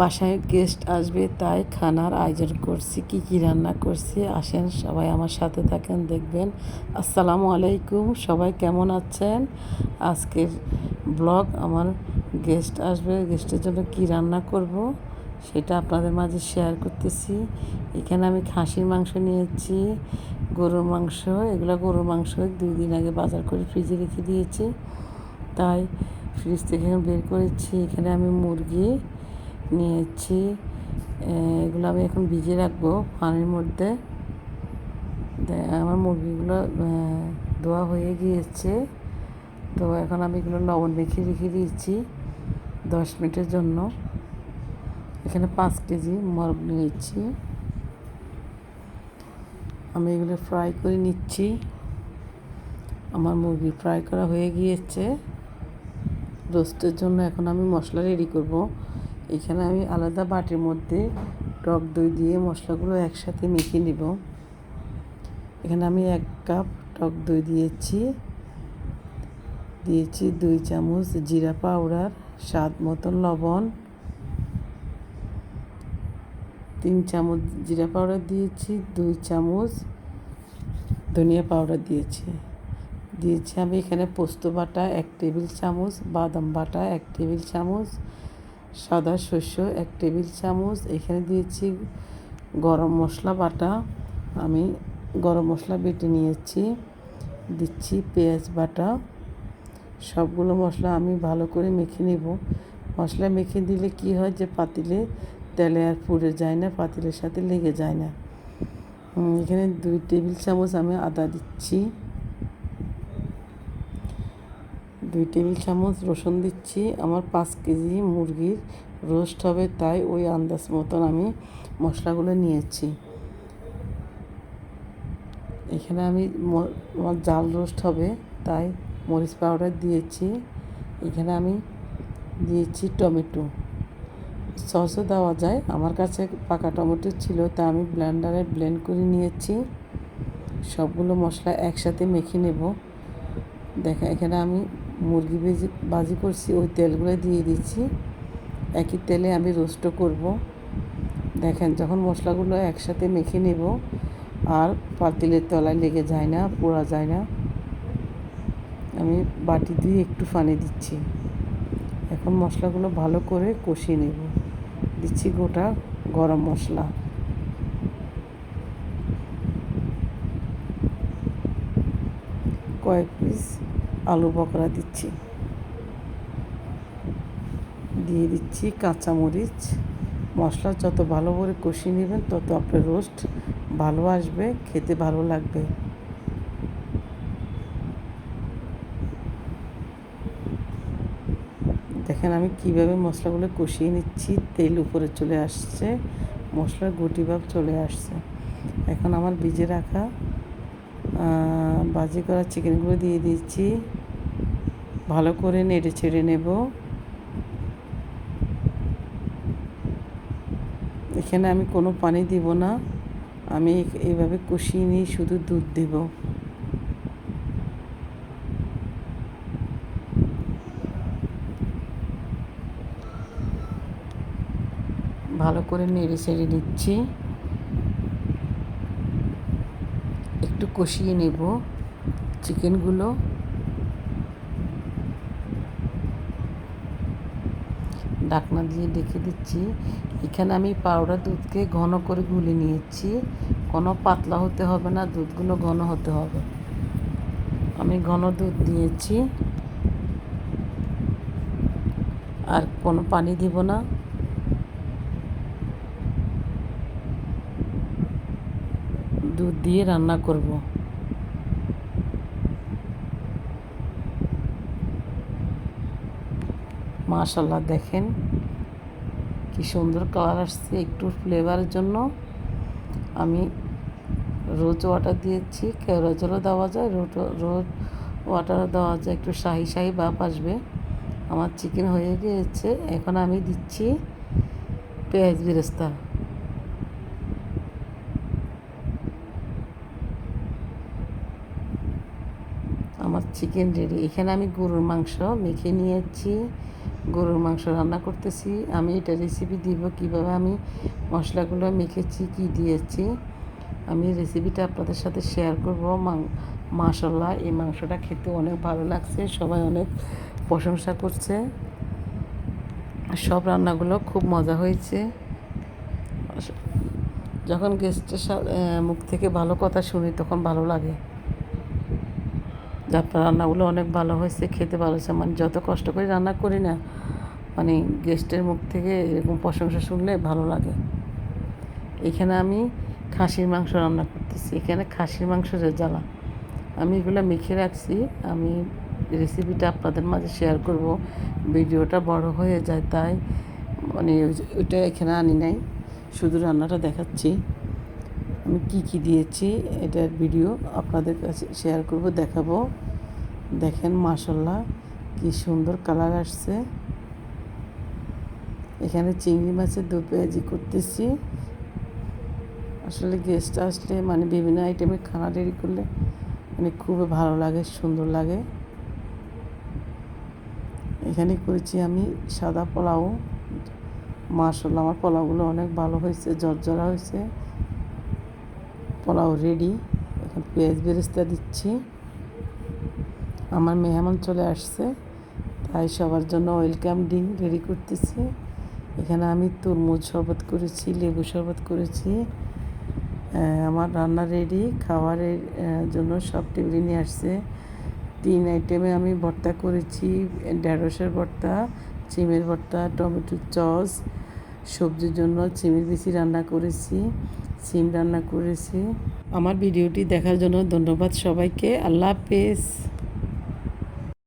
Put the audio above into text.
বাসায় গেস্ট আসবে, তাই খানার আয়োজন করছি, কি কি রান্না করছি, আসেন সবাই আমার সাথে থাকেন, দেখবেন। আসসালামু আলাইকুম, সবাই কেমন আছেন? আজকের ব্লগ আমার গেস্ট আসবে গেস্টের জন্য কি রান্না করব, সেটা আপনাদের মাঝে শেয়ার করতেছি। এখানে আমি খাসির মাংস নিয়েছি, গরুর মাংস, এগুলো গরুর মাংস দুই দিন আগে বাজার করে ফ্রিজে রেখে দিয়েছি। তাই ফ্রিজ থেকে বের করেছি, এখানে আমি মুরগি নিয়েছি। এগুলো আমি এখন ভিজিয়ে রাখব পানির মধ্যে। আমার মুরগিগুলো ধোয়া হয়ে গিয়েছে। তো এখন আমি এগুলো লবণ মেখে রেখে দিয়েছি দশ মিনিটের জন্য। এখানে পাঁচ কেজি মরগ নিয়েছি। আমি এগুলো ফ্রাই করে নিচ্ছি। আমার মুরগি ফ্রাই করা হয়ে গিয়েছে। রোস্টের জন্য এখন আমি মশলা রেডি করব। এখানে আমি আলাদা বাটির মধ্যে টক দই দিয়ে মশলাগুলো একসাথে মেখে নিব। এখানে আমি এক কাপ টক দই দিয়েছি। দিয়েছি দুই চামচ জিরা পাউডার, স্বাদ মতন লবণ। তিন চামচ জিরা পাউডার দিয়েছি, দুই চামচ ধনিয়া পাউডার দিয়েছি। দিয়েছি আমি এখানে পোস্ত বাটা এক টেবিল চামচ, বাদাম বাটা এক টেবিল চামচ সাদা শস্য, এক টেবিল চামচ। এখানে দিয়েছি গরম মশলা বাটা। আমি গরম মশলা বেটে নিয়েছি। দিচ্ছি পেঁয়াজ বাটা। সবগুলো মশলা আমি ভালো করে মেখে নেব। মশলা মেখে দিলে কি হয় যে পাতিলে তেলে আর পুড়ে যায় না, পাতিলের সাথে লেগে যায় না। এখানে দুই টেবিল চামচ আমি আদা দিচ্ছি। দুই টেবিল চামচ রসুন দিচ্ছি। আমার পাঁচ কেজি মুরগির রোস্ট হবে তাই ওই আন্দাজ মতন আমি মশলাগুলো নিয়েছি। এখানে আমি আমার জাল রোস্ট হবে তাই মরিচ পাউডার দিয়েছি। এখানে আমি দিয়েছি টমেটো। সসও দেওয়া যায়। আমার কাছে পাকা টমেটো ছিল তা আমি ব্লেন্ডারে ব্লেন্ড করে নিয়েছি। সবগুলো মশলা একসাথে মেখে নেব। দেখা, এখানে আমি মুরগি ভেজি ভাজি করছি, ওই তেলগুলো দিয়ে দিচ্ছি। একই তেলে আমি রোস্টও করব। দেখেন, যখন মশলাগুলো একসাথে মেখে নেব, আর পাতিলের তলায় লেগে যায় না, পোড়া যায় না, আমি বাটি দিয়ে একটু পানি দিচ্ছি। এখন মশলাগুলো ভালো করে কষিয়ে নেব। দিচ্ছি গোটা গরম মশলা। কয়েক পিস আলু বকরা দিচ্ছি। দিয়ে দিচ্ছি কাঁচামরিচ। মশলা যত ভালো করে কষিয়ে নেবেন, তত আপনার রোস্ট ভালো আসবে, খেতে ভালো লাগবে। দেখেন আমি কীভাবে মশলাগুলো কষিয়ে নিচ্ছি, তেল উপরে চলে আসছে, মশলার গুটি ভাব চলে আসছে। এখন আমার ভিজে রাখা বাজি করা চিকেনগুলো দিয়ে দিচ্ছি। ভালো করে নেড়ে ছেড়ে নেব। এখানে আমি কোনো পানি দিব না। আমি এইভাবে কষিয়ে নিয়ে শুধু দুধ দেব। ভালো করে নেড়ে ছেড়ে নিচ্ছি একটু কষিয়ে নেব চিকেনগুলো। ডাকনা দিয়ে ডেকে দিচ্ছি। এখানে আমি পাউডার দুধকে ঘন করে গুলে নিয়েছি। কোনো পাতলা হতে হবে না, দুধগুলো ঘন হতে হবে। আমি ঘন দুধ দিয়েছি। আর কোনো পানি দিব না। দুধ দিয়ে রান্না করব। মাশাল্লাহ দেখেন কি সুন্দর কালার আসছে। একটু ফ্লেভারের জন্য আমি রোজ ওয়াটার দিয়েছি। জলও দেওয়া যায় রোজ রোজ ওয়াটারও দেওয়া যায়। একটু শাহি শাহি বাপ আসবে। আমার চিকেন হয়ে গিয়েছে। এখন আমি দিচ্ছি পেঁয়াজ বেরেস্তা। আমার চিকেন রেডি এখানে আমি গরুর মাংস মেখে নিয়েছি। গরুর মাংস রান্না করতেছি। আমি এটা রেসিপি দিব কীভাবে? আমি মশলাগুলো মেখেছি, কি দিয়েছি? আমি রেসিপিটা আপনাদের সাথে শেয়ার করব। মাশাল্লাহ এই মাংসটা খেতে অনেক ভালো লাগছে। সবাই অনেক প্রশংসা করছে। সব রান্নাগুলো খুব মজা হয়েছে। যখন গেস্টের মুখ থেকে ভালো কথা শুনি, তখন ভালো লাগে। আপনার রান্নাগুলো অনেক ভালো হয়েছে, খেতে ভালো হয়েছে। মানে যত কষ্ট করে রান্না করি না মানে গেস্টের মুখ থেকে এরকম প্রশংসা শুনলে ভালো লাগে। এখানে আমি খাসির মাংস রান্না করতেছি। এখানে খাসির মাংস জ্বালা, আমি এগুলো মেখে রাখছি। আমি রেসিপিটা আপনাদের মাঝে শেয়ার করব। ভিডিওটা বড় হয়ে যায় তাই মানে ওইটা এখানে আনি নাই। শুধু রান্নাটা দেখাচ্ছি। আমি কি কি দিয়েছি এটার ভিডিও আপনাদের কাছে শেয়ার করব, দেখাবো। দেখেন মাসাল্লাহ কি সুন্দর কালার আসছে। এখানে চিংড়ি মাছের দু পেঁয়াজি করতেছি। আসলে গেস্ট আসলে মানে বিভিন্ন আইটেমের খানা রেডি করলে মানে খুবই ভালো লাগে, সুন্দর লাগে। এখানে করেছি আমি সাদা পোলাও। মার্শাল আমার পোলাওগুলো অনেক ভালো হয়েছে জর্জরা হয়েছে। পোলাও রেডি এখন পেঁয়াজ বেরেস্তা দিচ্ছি। আমার মেহমান চলে আসছে, তাই সবার জন্য ওয়েলকাম ড্রিঙ্ক রেডি করতেছি। এখানে আমি তরমুজ শরবত করেছি, লেবু শরবত করেছি। আমার রান্না রেডি খাওয়ারের জন্য সব টেবিলে নিয়ে আসছে। তিন আইটেমে আমি ভর্তা করেছি, ঢেঁড়সের ভর্তা, চিমের ভর্তা টমেটোর চস সবজির জন্য চিমের বেশি রান্না করেছি, সিম রান্না করেছি। আমার ভিডিওটি দেখার জন্য ধন্যবাদ সবাইকে। আল্লাহ হাফেজ।